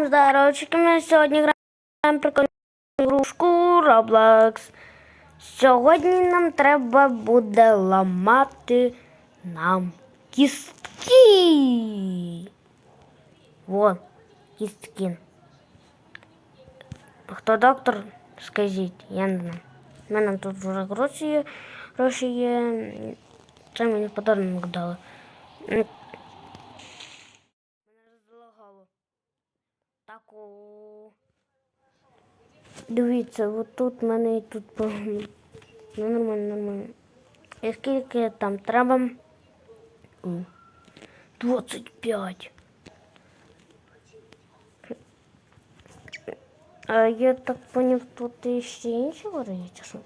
Всем здоровчики, ми сьогодні граємо прикольну игрушку Roblox. Сьогодні нам треба буде ламати нам кістки. Во, кістки. Хто доктор, скажіть, я не знаю. У мене тут вже гроші є. Гроші є. Це мені подарунок дали. М. Мене розлагало. Так о. Дивіться, от тут в мене і тут погано. Ну нормально, нормально. І скільки там треба? О, 25. А я так поняв, тут ще інші варіанти, що?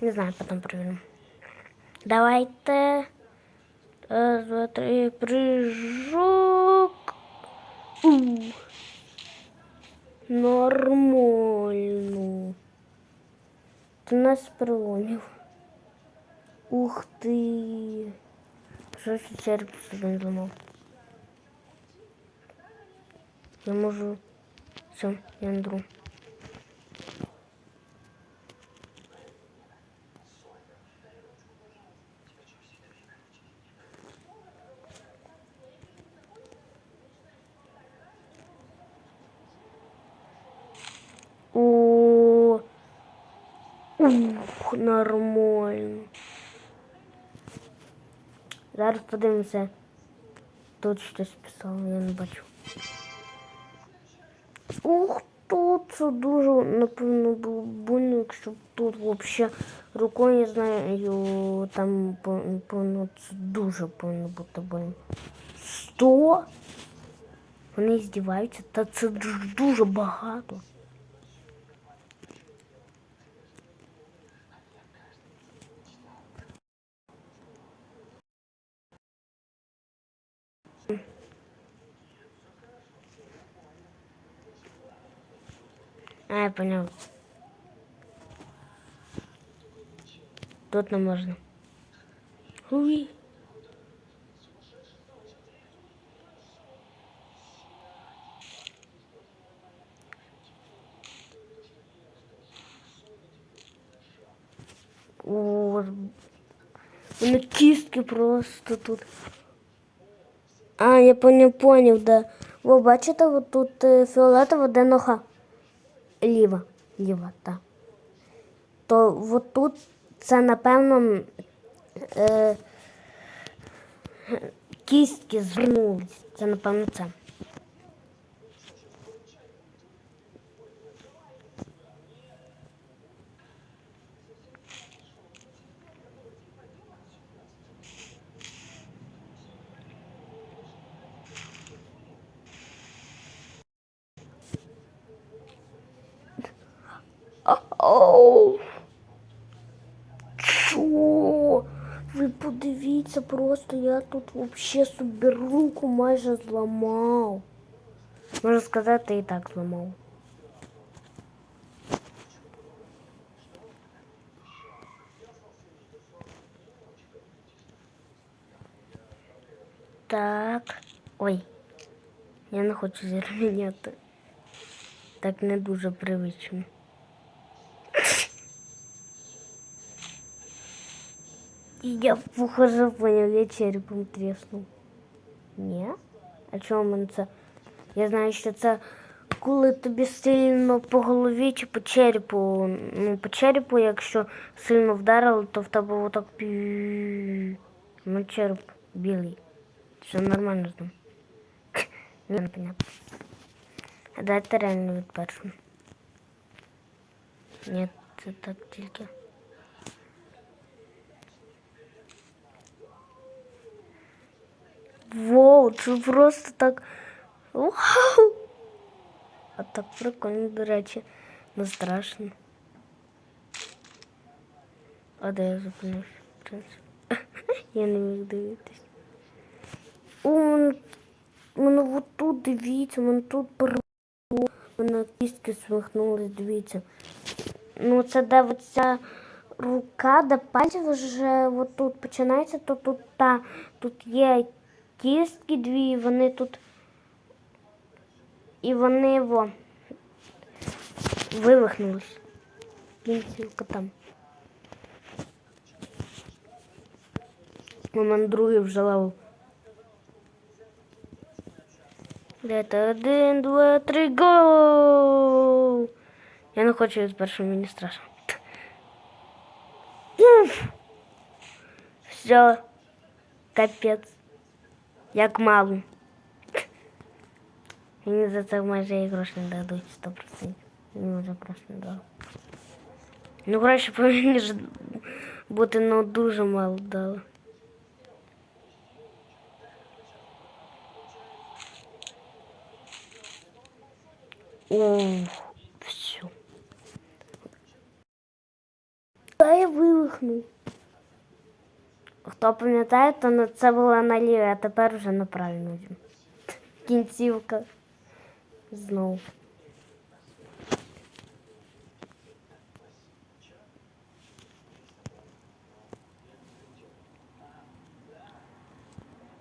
Не знаю, потім перевіримо. Давайте. Раз, два, три, прыжок. У. Нормально. Ти нас проломив. Ух ти. Що ще череп собі зламав? Я можу. Все, я не друг. О, ух, нормально. Зараз подивимося. Тут щось писало, я не бачу. Ух, тут це дуже, напевно, було больно, якщо б тут взагалі рукою, я знаю, там повинно це дуже повинно бути больно. Сто? Вони здіваються, та це дуже багато. А, я понял. Тут не можна. Уй. О, вони кістки просто тут. А, я понял, понял, да. Во, бачите, тут е, фіолетова, де нога. Ліва, ліва, так. То от тут це, напевно, е, кістки звернулись. Це, напевно, це. Оу. Що? Ви подивіться, просто я тут взагалі собі руку майже зламав. Можна сказати, і так зламав. Так. Ой. Я не хочу зірвіняти. Так не дуже привично. И я похоже понял, я черепом треснув. Ні? А чому мене це? Я знаю, що це коли тобі сильно по голові чи по черепу. Ну, по черепу, якщо сильно вдарило, то в тебе отак пі. Ну, череп білий. Все нормально з ним. Не понятно. А дайте реально від першого. Ні, це так тільки. Воу, це просто так. Вау! А так прикольно, до речі, не страшно. А де я зупинився? Я не міг дивитись. О, мене, от тут дивіться, мене тут порвало, мене кістки смихнулись, дивіться. Ну, це де оця рука, де пальці вже от тут починається, то тут та тут є кістки дві, вони тут і вони його вивихнулись. Кінцівка там. У мене другий вже левел. Де то один, два, три, гоу! Я не хочу від першого мені страшно. Уф! Все, капець. Як мало. Мені за це майже і гроші не дадуть 100%. Мені вже просто не дали. Ну, гроші повинні ж бути ну, дуже мало дали. Ух, все. Та я вивихнув. Хто пам'ятає, то це було на лівій, а тепер вже на правильну. Кінцівка. Знову.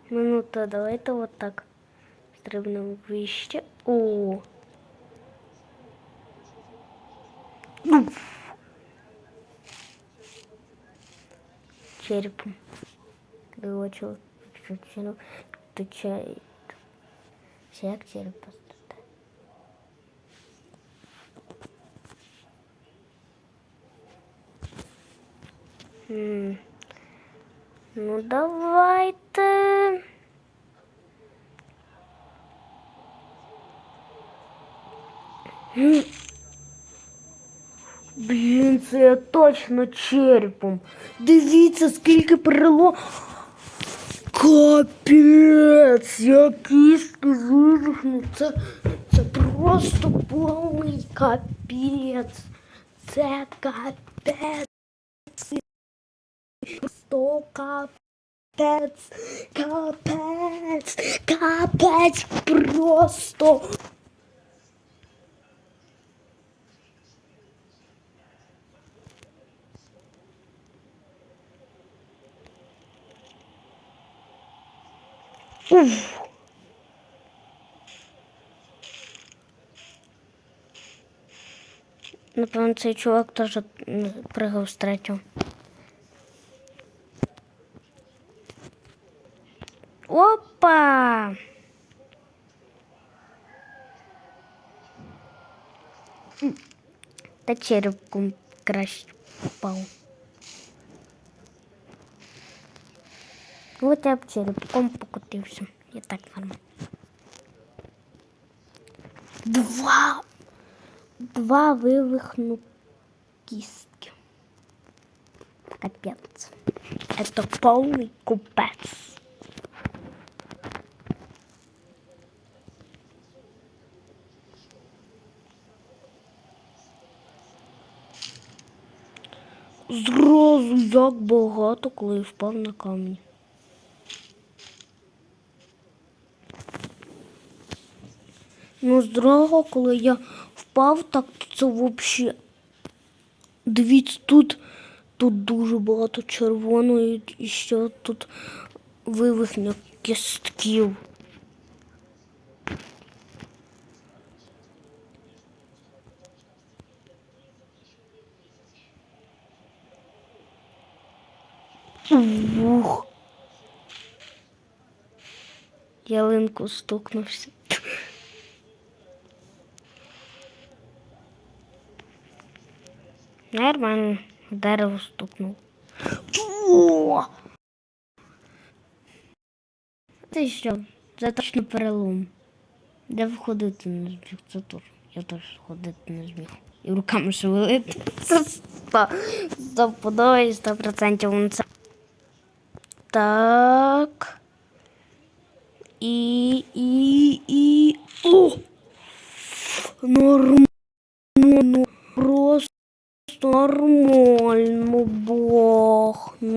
Ну, ну давайте вот так стрибнемо вище. О. Черепом. Вилочив. Чуть-чуть. Тут чай. Ще як череп поставити? М. Ну, давайте. М. Блін, це я точно черепом. Дивіться, скільки перело. Капець, я кістки вивихнув. Це, це просто повний капець. Це капець. Просто капець. Капець. Капець просто. Уф. Напевно, цей чувак теж пригав з третього. Опа! Та черепком краще впав. От я б черепком покотився. І так нормально. Два. Два вивихну кістки. Капець. Это повний купець. Зразу як багато, коли я впав на камінь. Ну, з другого, коли я впав, так то це взагалі. Дивіться, тут, тут дуже багато червоної і ще тут вивихня кістків. Ух. Ялинку стукнувся. Нормально. Дерево стукнув. О! Ти що? Це точно перелом. Я входити не зміг. Це теж. Я теж ходити не зміг. І руками шевелити. Це подобає, сто процентів. Це. Так. І, і, і. О! Нормально. Просто нормально бахнулся.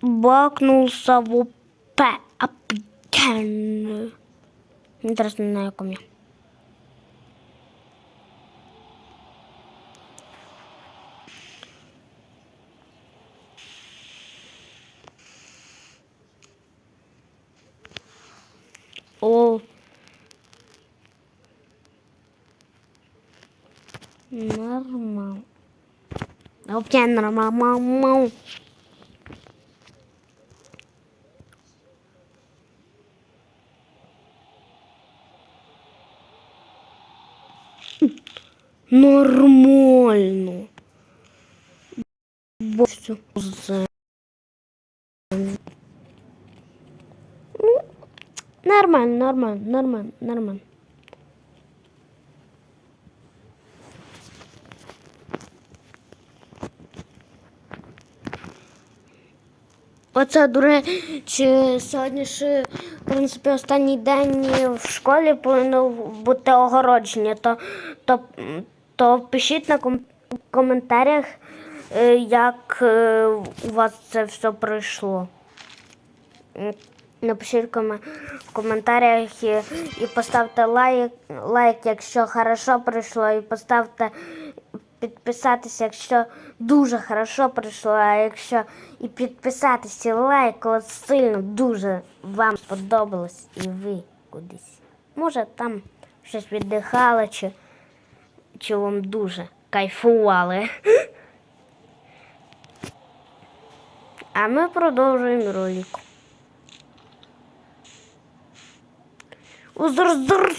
Бахнулся в ОП. Апген. Интересно, на якому я. О, Нормально. Вообще нормально. Нормально. Боже, Ну, Нормально, нормально, нормально, нормально. Оце, до речі, сьогодні ж, в принципі, останній день в школі повинно бути огородження, то, то, то пишіть на ком- коментарях, е, як е, у вас це все пройшло. Напишіть в коментарях і, і поставте лайк, лайк, якщо хорошо пройшло, і поставте підписатися, якщо дуже хорошо пройшло, а якщо і підписатися, лайк, коли сильно дуже вам сподобалось і ви кудись. Може там щось віддихали, чи, чи вам дуже кайфували. А ми продовжуємо ролик. Узр-зр.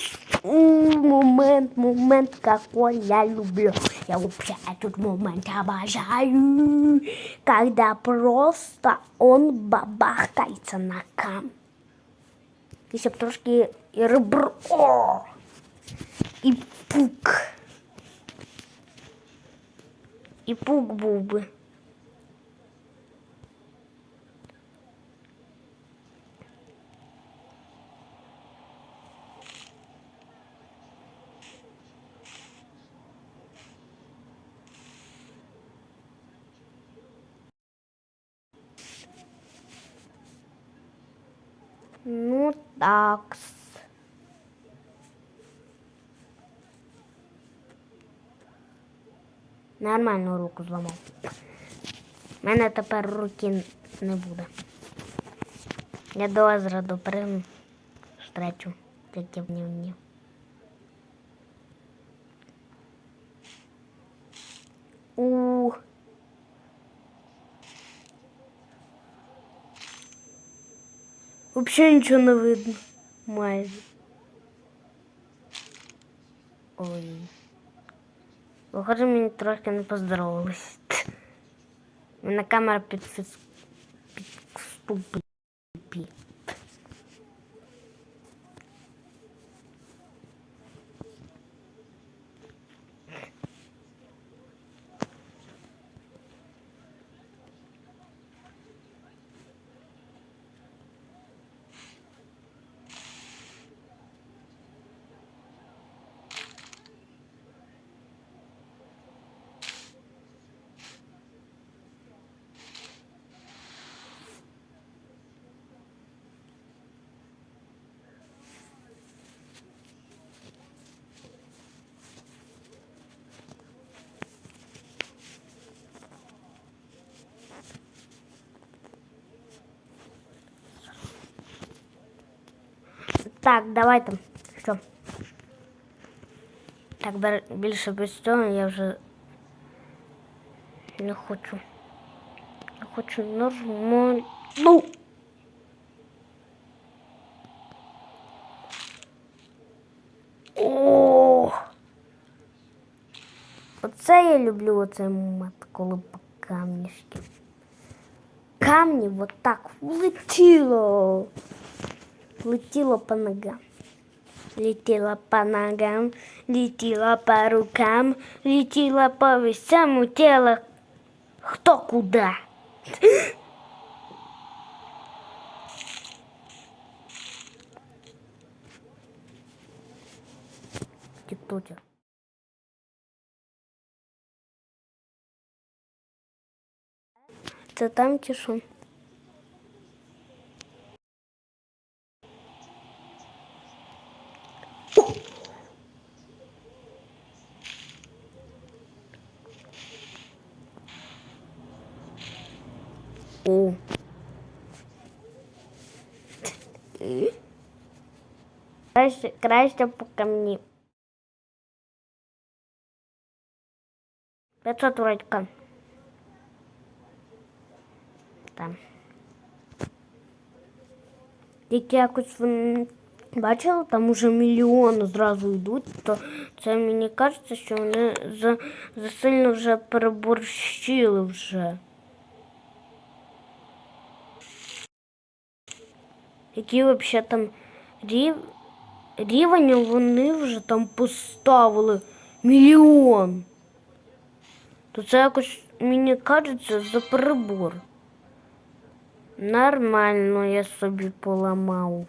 Момент, момент, какой я люблю. Я вообще этот момент обожаю. Когда просто он бабахкается на кам. Еще б трошки і ребро. І пук. І пук був би. Ну так. Нормально руку зламав. У мене тепер руки не буде. Я до озера доприну, штречу, як в ній. У. Вообще нічого не видно. Майже. Ой. Похоже, мені трохи не поздоровались. Мене камера під Так, давай там. Що? Так, бер- більше без цього я вже не хочу. Я хочу нормально. Ну! О! Оце я люблю оцей момент, коли по камішки. Камні вот так влетіло. Летіло по ногам. Летіла по ногам, летіла по рукам, летіла по всьому тілу. Хто куди? Тіктокер. Це там чи що? Краще по камні. 500 вроде Там. Як якось вони бачили, там уже мільйони зразу йдуть, то це мені кажеться, що вони за, засильно вже переборщили вже. Які взагалі там рів... рівень вони вже там поставили мільйон. То це якось мені кажеться за перебор. Нормально я собі поламав.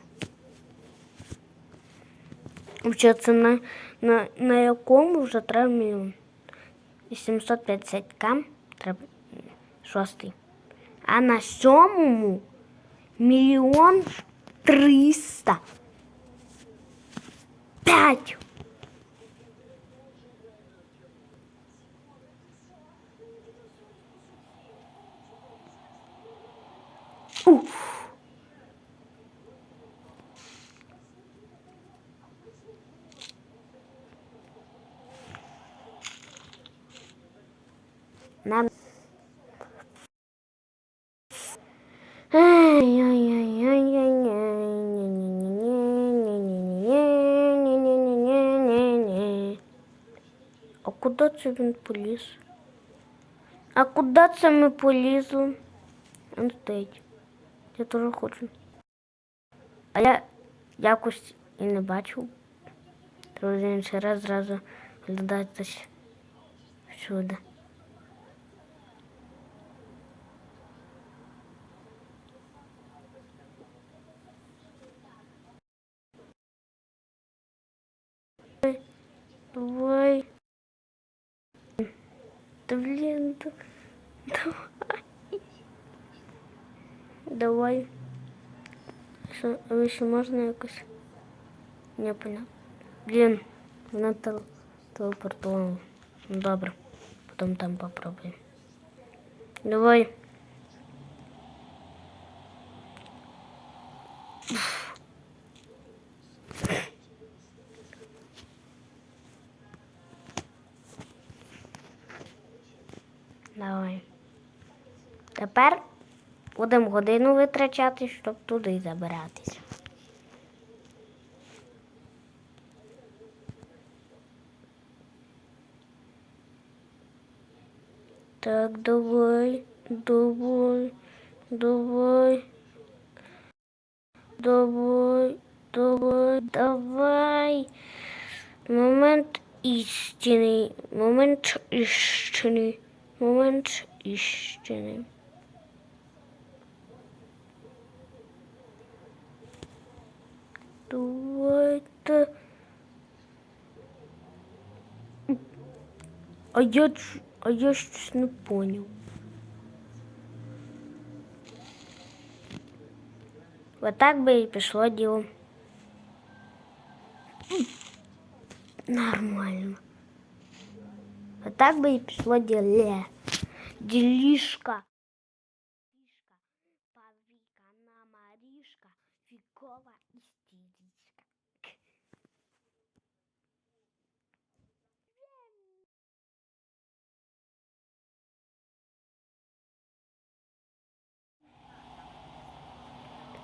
Взагалі, це на, на, на якому вже треба мільйон? 850к треба шостий. А на сьомому мільйон триста. П'ять. Уф. Нам. А куди це він поліз? А куди це ми полізли? Він стоїть. Я теж хочу. А я якось і не бачив. Треба інший раз зразу глядати всюди. Давай. Да блин, да- давай. Давай. Що, а ще можна якось? Не понял. Блін, вона тел телепортувала. Ну добре. Потім там попробуємо. Давай. Давай. Тепер будемо годину витрачати, щоб туди забиратися. Так, давай, давай, давай. Давай, давай, давай. Момент істини. Момент істини. Момент істини. Давайте. А я, ч- а я щось не поняв. Отак би і пішло діло. Нормально. Отак би і пішло діле. Ділішка.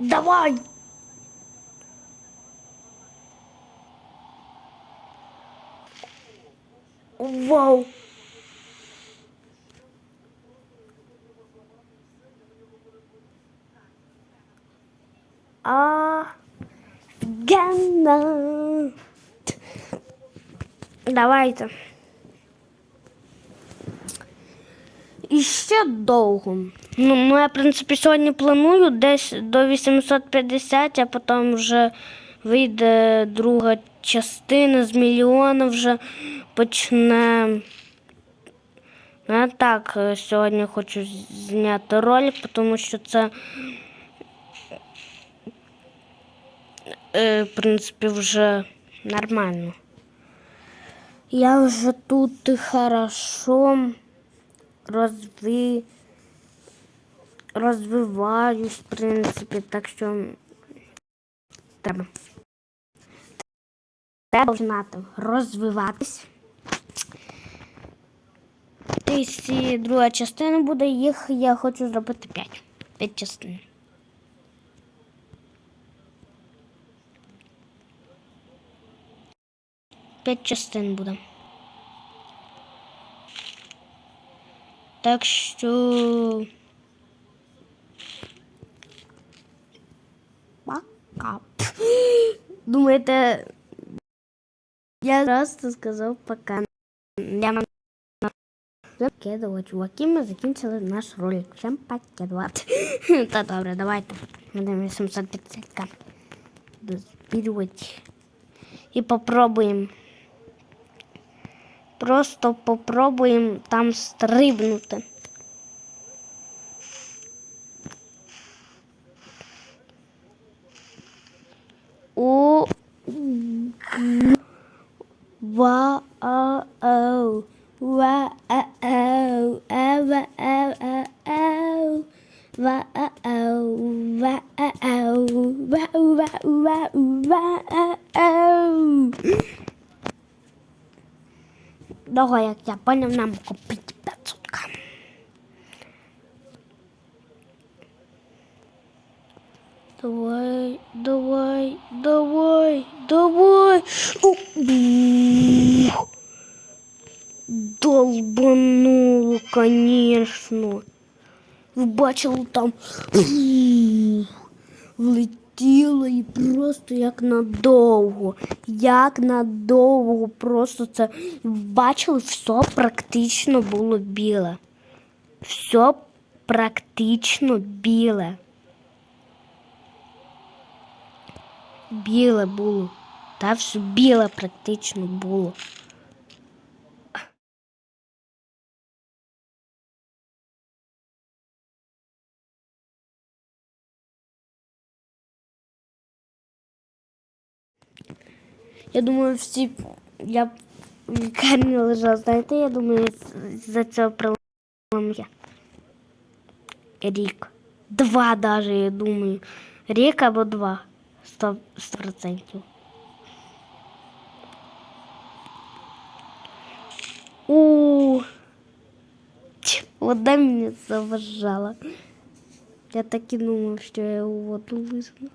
Давай! Вау! Гена. Давайте. І ще довго. Ну, ну, я, в принципі, сьогодні планую десь до 850, а потім вже вийде друга частина з мільйона вже почне. Ну, я так е, сьогодні хочу зняти ролик, тому що це, е, в принципі, вже нормально. Я вже тут і хорошо розви... розвиваюсь, в принципі, так що треба. Треба знати розвиватись. Якщо друга частина буде, їх я хочу зробити 5. 5 частин. П'ять частин буде. Так що. Пока. Думаєте, я просто сказав пока. Я нам закидував, чуваки, ми закінчили наш ролик. Всім покидувати. Та добре, давайте. Будемо 830к дозбірювати. І попробуємо. Просто попробуємо там стрибнути. Того, як я поняв, нам купити 500 кам. Давай, давай, давай, давай. Бух. Долбануло, конечно. Ви бачили там фу, влетіло і просто як надовго. Як надовго. Просто це бачили, все практично було біле. Все практично біле. Біле було. Та все біле практично було. Я думаю, всі я в лікарні лежав, знаєте, я думаю, за цього прилом я. Рік. Два даже, я думаю. Рік або два. Сто процентів. У Вода мені заважала. Я так і думав, що я у воду лизну.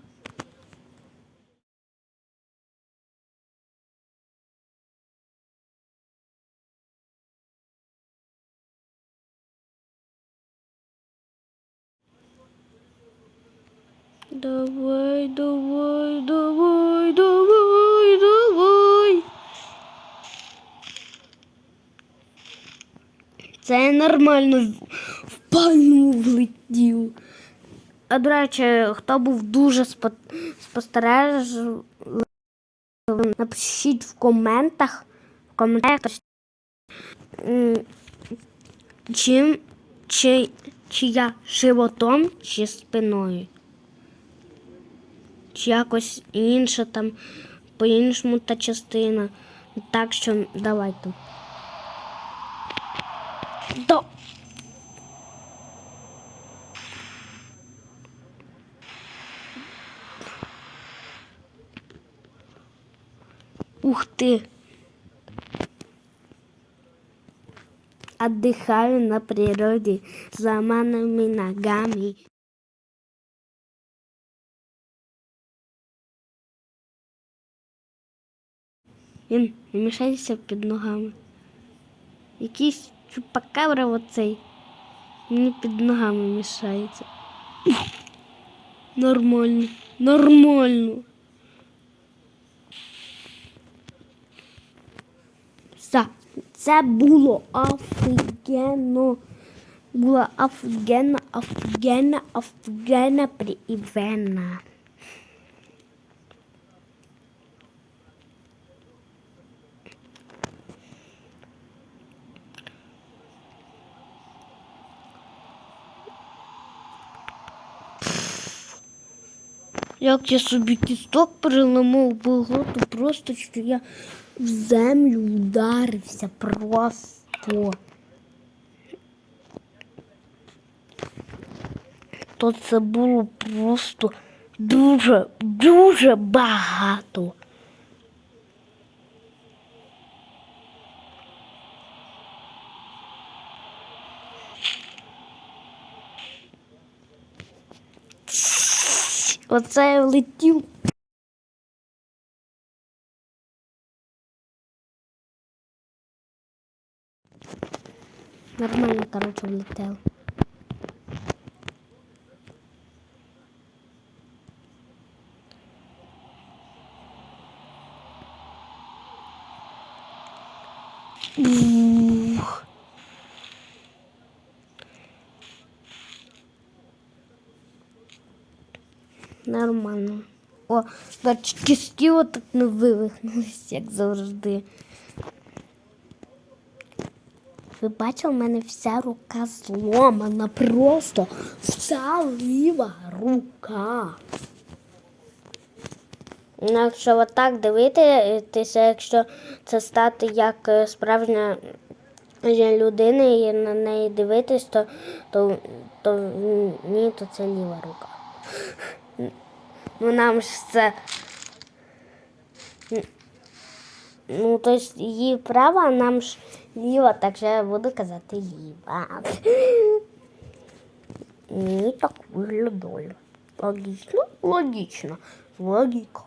Нормально в- пальму влетів. А до речі, хто був дуже спо- спостережливий, напишіть в коментах, в коментарях, чим, чи, чи я животом, чи спиною. Чи якось інша там, по-іншому та частина. Так що давайте. До... Ух ты! Отдыхаю на природе с ломанными ногами. Він не мішається під ногами. Якийсь Чупакабра оцей. Мені під ногами мішається. Нормально, нормально. Все, це було офігенно. Було офігенно, офігенно, офігенно, приємно. Як я собі кісток переламав болото, просто що я в землю вдарився просто. То це було просто дуже, дуже багато. Оце влетів. Нормально, короче, влетел. Нормально. О, бач, кістки отак не вивихнулись, як завжди. Ви бачили, в мене вся рука зломана, просто вся ліва рука. Ну, Якщо отак дивитися, якщо це стати як е, справжня людина і на неї дивитись, то, то, то ні, то це ліва рука. Ну нам ж це. Ну, то есть її права, а нам ж ліва, так що я буду казати ліва. Ні, так виглядає. Логічно? Логічно. Логіка.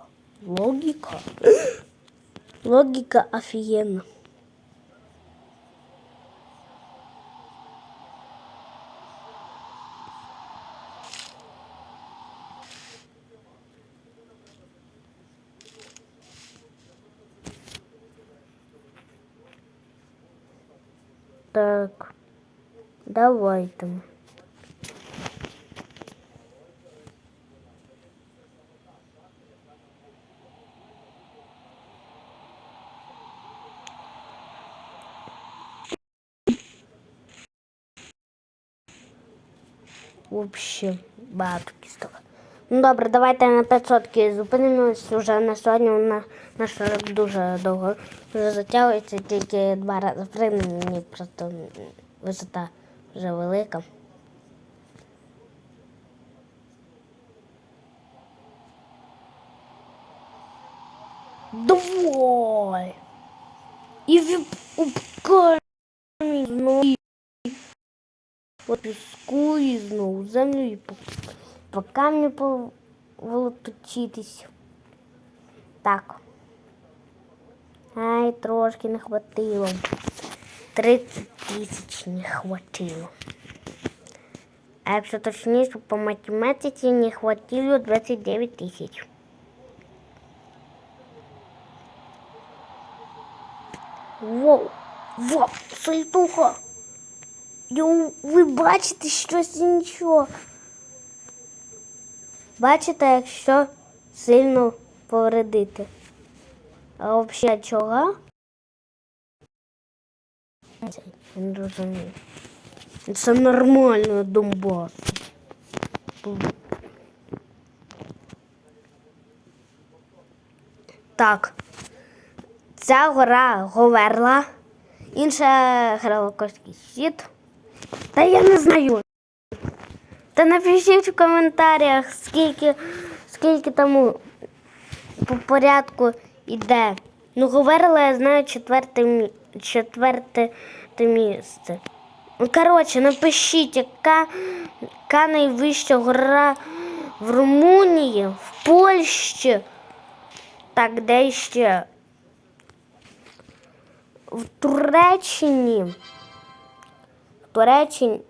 Логіка. Логіка офігенна. Так, давайте. Вообще багато кісток. Ну добре, давайте на 500 зупинимось вже на сьогодні. На, наш ролик дуже довго вже затягується, тільки два рази приймемо, мені просто висота вже велика. Давай! І випускай знову піску і знову землю і по, по камню поволоточитись. Так. Ай, трошки не хватило. 30 тисяч не хватило. А якщо точніше, по математиці не хватило 29 тисяч. Воу, воу, сальтуха. Ви бачите щось і нічого. Бачите, якщо сильно повредити. А взагалі чого? Не розумію. Це нормально Донбас. Так. Ця гора Говерла. Інша Гралокоський щит. Та я не знаю. Та напишіть в коментарях, скільки, скільки там по порядку йде. Ну, говорила, я знаю четверте, четверте місце. Ну, коротше, напишіть, яка, яка найвища гора в Румунії, в Польщі. Так, де ще? В Туреччині. В Туреччині,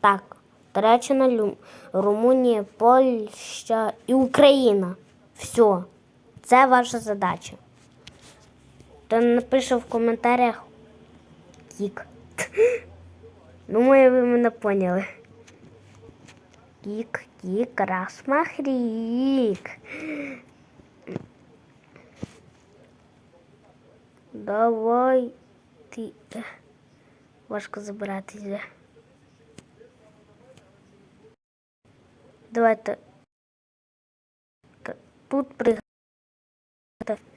так, Туреччина, Румунія, Польща і Україна. Все. Це ваша задача. То напише в коментарях кік. Думаю, ви мене поняли. Кік, кік, раз махрік. Давай ти. Важко забиратися. Давайте. Тут пригати.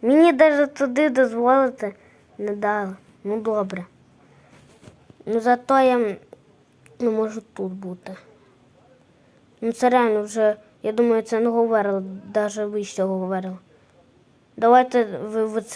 Мені навіть туди дозволити не дали. Ну добре. Ну зато я не можу тут бути. Ну це реально вже, я думаю, це не говорило, навіть вище говорило. Давайте ви це.